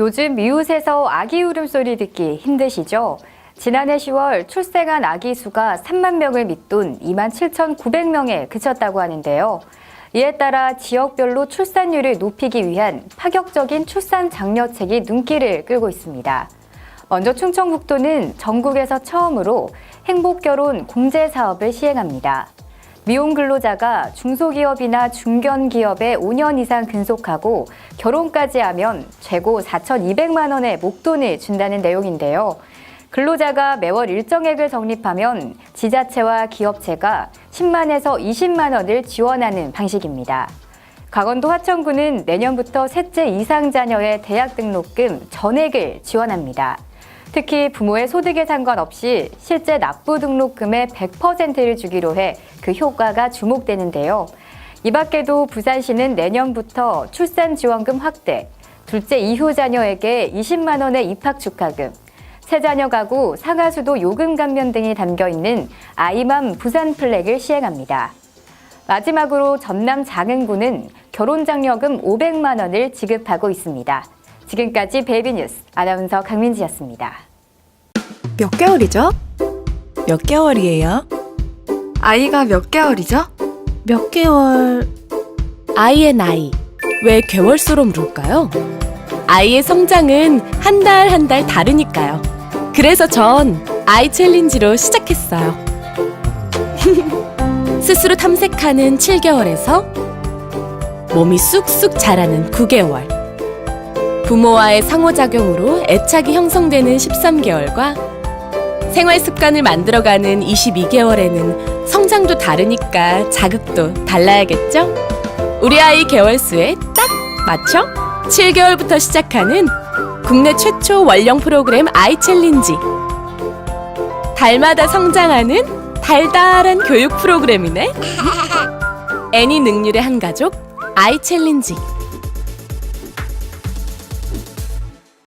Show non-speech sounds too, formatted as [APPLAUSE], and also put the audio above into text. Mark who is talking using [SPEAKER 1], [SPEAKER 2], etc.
[SPEAKER 1] 요즘 이웃에서 아기 울음소리 듣기 힘드시죠? 지난해 10월 출생한 아기 수가 3만 명을 밑돈 2만 7,900명에 그쳤다고 하는데요. 이에 따라 지역별로 출산율을 높이기 위한 파격적인 출산 장려책이 눈길을 끌고 있습니다. 먼저 충청북도는 전국에서 처음으로 행복결혼 공제 사업을 시행합니다. 미혼 근로자가 중소기업이나 중견기업에 5년 이상 근속하고 결혼까지 하면 최고 4,200만 원의 목돈을 준다는 내용인데요. 근로자가 매월 일정액을 적립하면 지자체와 기업체가 10만에서 20만 원을 지원하는 방식입니다. 강원도 화천구는 내년부터 셋째 이상 자녀의 대학 등록금 전액을 지원합니다. 특히 부모의 소득에 상관없이 실제 납부 등록금의 100%를 주기로 해 그 효과가 주목되는데요. 이 밖에도 부산시는 내년부터 출산 지원금 확대, 둘째 이후 자녀에게 20만 원의 입학 축하금, 세 자녀 가구 상하수도 요금 감면 등이 담겨 있는 아이맘 부산 플렉을 시행합니다. 마지막으로 전남 장흥구는 결혼 장려금 500만 원을 지급하고 있습니다. 지금까지 베이비뉴스 아나운서 강민지였습니다.
[SPEAKER 2] 몇 개월이죠?
[SPEAKER 3] 몇 개월이에요?
[SPEAKER 2] 아이가 몇 개월이죠?
[SPEAKER 3] 몇 개월? 아이의 나이. 왜 개월수로 물을까요? 아이의 성장은 한 달 한 달 다르니까요. 그래서 전 아이 챌린지로 시작했어요. [LAUGHS] 스스로 탐색하는 7개월에서 몸이 쑥쑥 자라는 9개월. 부모와의 상호작용으로 애착이 형성되는 13개월과 생활 습관을 만들어가는 22개월에는 성장도 다르니까 자극도 달라야겠죠? 우리 아이 개월수에 딱 맞춰 7개월부터 시작하는 국내 최초 원령 프로그램 아이 챌린지. 달마다 성장하는 달달한 교육 프로그램이네. [LAUGHS] 애니 능률의 한 가족 아이 챌린지.